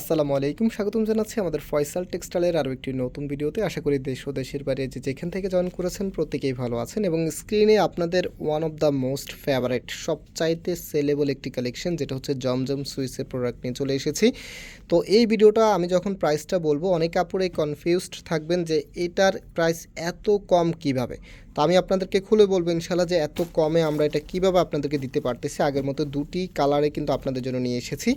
আসসালামু আলাইকুম, স্বাগতম জানাচ্ছি আমাদের ফয়সাল টেক্সটাইলের আরও একটি নতুন ভিডিওতে। আশা করি দেশ ও দেশের বাইরে যে যেখান থেকে জয়েন করেছেন প্রত্যেকেই ভালো আছেন এবং স্ক্রিনে আপনাদের one of the most favourite সবচাইতে সেলেবল একটি কালেকশন যেটা হচ্ছে জমজম সুইসের প্রোডাক্ট নিয়ে চলে এসেছি। তো এই ভিডিওটা আমি যখন প্রাইসটা বলব, অনেক কাপড়ে কনফিউজড থাকবেন যে এটার প্রাইস এত কম কীভাবে? তো আমি আপনাদেরকে খুলে বলব ইনশাল্লাহ যে এত কমে আমরা এটা কীভাবে আপনাদেরকে দিতে পারতেছি। আগের মতো দুটি কালারে কিন্তু আপনাদের জন্য নিয়ে এসেছি।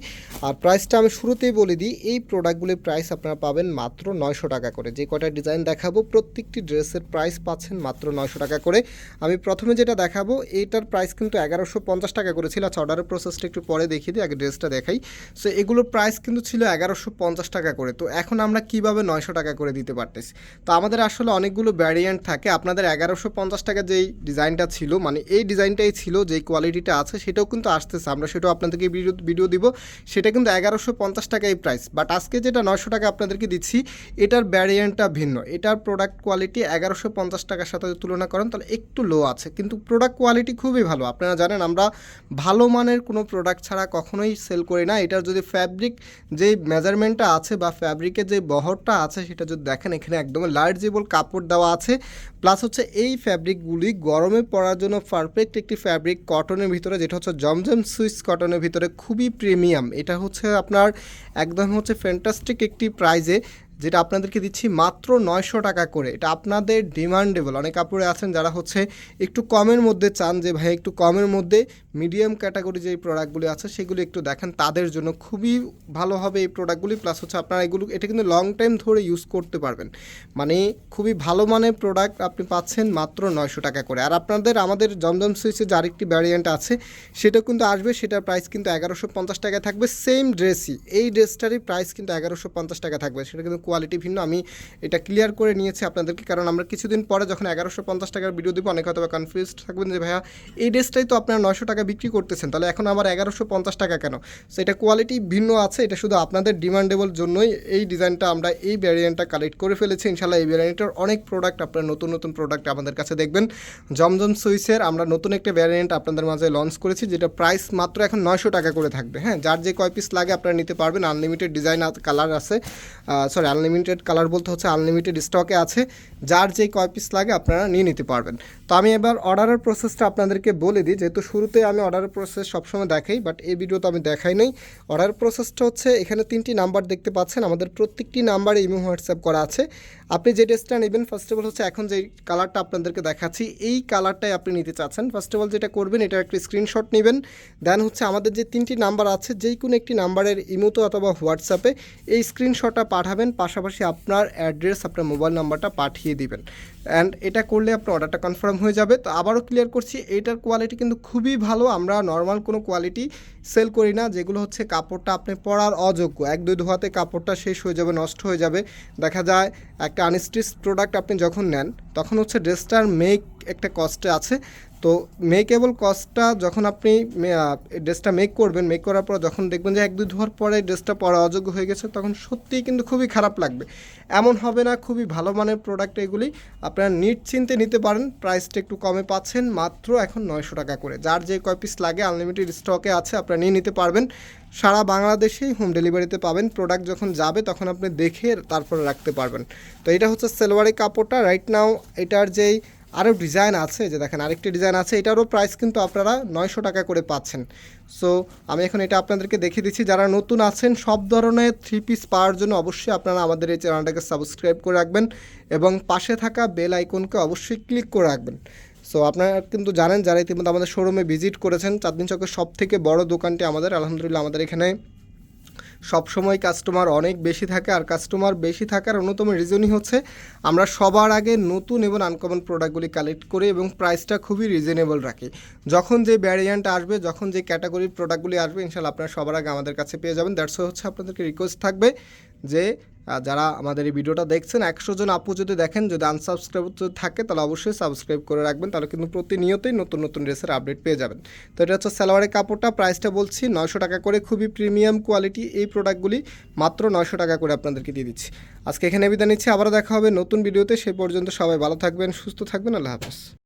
আর প্রাইসটা আমি শুরুতেই বলে দিই, এই প্রোডাক্টগুলির প্রাইস আপনারা পাবেন মাত্র নয়শো টাকা করে। যে কটা ডিজাইন দেখাবো, প্রত্যেকটি ড্রেসের প্রাইস পাচ্ছেন মাত্র নয়শো টাকা করে। আমি প্রথমে যেটা দেখাবো এইটার প্রাইস কিন্তু এগারোশো পঞ্চাশ টাকা করে ছিল। আচ্ছা অর্ডারের প্রসেসটা একটু পরে দেখিয়ে দিই, আগে ড্রেসটা দেখাই। সো এগুলোর প্রাইস কিন্তু ছিল এগারোশো পঞ্চাশ টাকা করে। তো এখন আমরা কীভাবে নয়শো টাকা করে দিতে পারতেছি? তো আমাদের আসলে অনেকগুলো ভ্যারিয়েন্ট থাকে। আপনাদের এগারোশো পঞ্চাশ টাকা যেই ডিজাইনটা ছিল মানে এই ডিজাইনটাই ছিল, যেই কোয়ালিটিটা আছে, সেটাও কিন্তু আসতেছে। আমরা সেটাও আপনাদেরকে ভিডিও ভিডিও দিব। সেটা কিন্তু এগারোশো পঞ্চাশ টাকা এই প্রাইস বাট আজকে যেটা নয়শো টাকা আপনাদেরকে দিচ্ছি, এটার ভ্যারিয়েন্টটা ভিন্ন। এটার প্রোডাক্ট কোয়ালিটি এগারোশো পঞ্চাশ টাকার সাথে তুলনা করেন, তাহলে একটু লো আছে। কিন্তু প্রোডাক্ট কোয়ালিটি খুবই ভালো। আপনারা জানেন, আমরা ভালো মানের কোনো প্রোডাক্ট ছাড়া কখনোই সেল করি না। এটার যদি ফ্যাব্রিক যেই মেজারমেন্টটা আছে বা ফ্যাব্রিকের যে বহরটা আছে, সেটা যদি দেখেন, এখানে একদম লার্জেবল কাপড় দেওয়া আছে। প্লাস হচ্ছে এই ফ্যাব্রিকগুলি গরমে পরার জন্য পারফেক্ট একটি ফ্যাব্রিক কটনের ভিতরে, যেটা হচ্ছে জমজম সুইস কটনের ভিতরে, খুবই প্রিমিয়াম এটা হচ্ছে আপনার একদম হচ্ছে ফ্যান্টাস্টিক একটি প্রাইজে যেটা আপনাদেরকে দিচ্ছি মাত্র নয়শো টাকা করে। এটা আপনাদের ডিমান্ডেবল অনেক কাপড়ে আছেন যারা হচ্ছে একটু কমের মধ্যে চান যে, ভাই, একটু কমের মধ্যে মিডিয়াম ক্যাটাগরি যে প্রোডাক্টগুলি আছে, সেগুলি একটু দেখেন, তাদের জন্য খুবই ভালো হবে এই প্রোডাক্টগুলি প্লাস হচ্ছে আপনারা এগুলো, এটা কিন্তু লং টাইম ধরে ইউজ করতে পারবেন। মানে খুবই ভালো মানের প্রোডাক্ট আপনি পাচ্ছেন মাত্র নয়শো টাকা করে। আর আপনাদের, আমাদের জমজম সুইচে যে আরেকটি ভ্যারিয়েন্ট আছে, সেটা কিন্তু আসবে, সেটার প্রাইস কিন্তু এগারোশো পঞ্চাশ টাকা থাকবে। সেম ড্রেসই এই ড্রেসটারই প্রাইস কিন্তু এগারোশো পঞ্চাশ টাকা থাকবে। সেটা কিন্তু কোয়ালিটি ভিন্ন, আমি এটা ক্লিয়ার করে নিয়েছি আপনাদেরকে। কারণ আমরা কিছুদিন পরে যখন এগারোশো পঞ্চাশ টাকার ভিডিও দিব, অনেক হয়তো কনফিউজড থাকবেন যে, ভাইয়া, এই ড্রেসটাই তো আপনারা নয়শো টাকা বিক্রি করতেছেন, তাহলে এখন আমার এগারোশো পঞ্চাশ টাকা কেন? সো এটা কোয়ালিটি ভিন্ন আছে, এটা শুধু আপনাদের ডিমান্ডেবল জন্যই এই ডিজাইনটা আমরা এই ভ্যারিয়েন্টটা কালেক্ট করে ফেলেছি। ইনশাল্লাহ এই ভ্যারিয়েন্টের অনেক প্রোডাক্ট আপনারা নতুন নতুন প্রোডাক্ট আমাদের কাছে দেখবেন। জমজম সুইসের আমরা নতুন একটা ভ্যারিয়েন্ট আপনাদের মাঝে লঞ্চ করেছি, যেটা প্রাইস মাত্র এখন নয়শো টাকা করে থাকবে। হ্যাঁ যার যে কয় পিস লাগে আপনারা নিতে পারবেন। আনলিমিটেড ডিজাইন কালার আছে সরি আনলিমিটেড কালার বলতে হচ্ছে আনলিমিটেড স্টকে আছে, যার যেই কয় পিস লাগে আপনারা নিয়ে নিতে পারবেন। তো আমি এবার অর্ডারের প্রসেসটা আপনাদেরকে বলে দিই, যেহেতু শুরুতে আমি অর্ডারের প্রসেস সবসময় দেখাই বাট এই ভিডিওতে আমি দেখাই নাই। অর্ডার প্রসেসটা হচ্ছে, এখানে তিনটি নাম্বার দেখতে পাচ্ছেন, আমাদের প্রত্যেকটি নাম্বারে ইমো হোয়াটসঅ্যাপ করা আছে। আপনি যে ড্রেসটা নেবেন ফার্স্ট অফ অল হচ্ছে এখন যে কালারটা আপনাদেরকে দেখাচ্ছি, এই কালারটাই আপনি নিতে চাচ্ছেন। ফার্স্ট অফ অল যেটা করবেন, এটা একটি স্ক্রিনশট নেবেন। দেন হচ্ছে আমাদের যে তিনটি নাম্বার আছে, যেই কোনো একটি নাম্বারের ইমোতো অথবা হোয়াটসঅ্যাপে এই স্ক্রিনশটটা পাঠাবেন পাশাপাশি আপনার অ্যাড্রেস, আপনার মোবাইল নাম্বারটা পাঠিয়ে দিবেন। অ্যান্ড এটা করলে আপনার অর্ডারটা কনফার্ম হয়ে যাবে। তো আবারও ক্লিয়ার করছি, এটার কোয়ালিটি কিন্তু খুবই ভালো। আমরা নর্মাল কোনো কোয়ালিটি সেল করি না, যেগুলো হচ্ছে কাপড়টা আপনি পরার অযোগ্য। এক, দুই ধোয়াতে কাপড়টা শেষ হয়ে যাবে, নষ্ট হয়ে যাবে। দেখা যায় একটা আনস্টিচ প্রোডাক্ট আপনি যখন নেন, তখন হচ্ছে ড্রেসটার মেক একটা কস্টে আছে। তো মেকেবল কস্টটা যখন আপনি ড্রেসটা মেক করবেন মেক করার পর যখন দেখবেন যে এক, দুই ধোয়ার পরে ড্রেসটা পরা অযোগ্য হয়ে গেছে, তখন সত্যিই কিন্তু খুবই খারাপ লাগবে। এমন হবে না, খুবই ভালো মানের প্রোডাক্ট এগুলি আপনারা নিশ্চিন্তে নিতে পারেন প্রাইসটা একটু কমে পাচ্ছেন, মাত্র এখন নয়শো টাকা করে। যার যে কয় পিস লাগে আনলিমিটেড স্টকে আছে, আপনারা নিয়ে নিতে পারবেন। সারা বাংলাদেশেই হোম ডেলিভারিতে পাবেন। প্রোডাক্ট যখন যাবে, তখন আপনি দেখে তারপরে রাখতে পারবেন। তো এটা হচ্ছে সেলোয়ারি কাপড়টা। রাইট নাও এটার যেই আরও ডিজাইন আছে, যে দেখেন আরেকটি ডিজাইন আছে, এটারও প্রাইস কিন্তু আপনারা নয়শো টাকা করে পাচ্ছেন। সো আমি এখন এটা আপনাদেরকে দেখিয়ে দিচ্ছি, যারা নতুন আছেন, সব ধরনের থ্রি পিস পাওয়ার জন্য অবশ্যই আপনারা আমাদের এই চ্যানেলটাকে সাবস্ক্রাইব করে রাখবেন এবং পাশে থাকা বেল আইকনকে অবশ্যই ক্লিক করে রাখবেন। সো আপনারা কিন্তু জানেন, যারা ইতিমধ্যে আমাদের শোরুমে ভিজিট করেছেন, চাঁদনি চকের সব থেকে বড় দোকানটি আমাদের, আলহামদুলিল্লাহ আমাদের এখানে সবসময় কাস্টমার অনেক বেশি থাকে আর কাস্টমার বেশি থাকার অন্যতম রিজনই হচ্ছে আমরা সবার আগে নতুন এবং আনকমন প্রোডাক্টগুলি কালেক্ট করি এবং প্রাইসটা খুবই রিজনেবল রাখি। যখন যে ভ্যারিয়েন্ট আসবে, যখন যে ক্যাটাগরির প্রোডাক্টগুলি আসবে, ইনশাল্লাহ আপনারা সবার আগে আমাদের কাছে পেয়ে যাবেন। দ্যাটস হচ্ছে আপনাদেরকে রিকোয়েস্ট থাকবে যে যারা আমাদের এই ভিডিওটা দেখছেন, একশো জন আপু যদি দেখেন, যদি আনসাবস্ক্রাইব থাকে, তাহলে অবশ্যই সাবস্ক্রাইব করে রাখবেন। তাহলে কিন্তু প্রতিনিয়তই নতুন নতুন ড্রেসের আপডেট পেয়ে যাবেন। তো এটা হচ্ছে সালোয়ারের কাপড়টা। প্রাইসটা বলছি নয়শো টাকা করে। খুবই প্রিমিয়াম কোয়ালিটি এই প্রোডাক্টগুলি মাত্র নয়শো টাকা করে আপনাদেরকে দিয়ে দিচ্ছি। আজকে এখানে বিদায় নিচ্ছি। আবারও দেখা হবে নতুন ভিডিওতে সে পর্যন্ত সবাই ভালো থাকবেন, সুস্থ থাকবেন। আল্লাহ হাফেজ।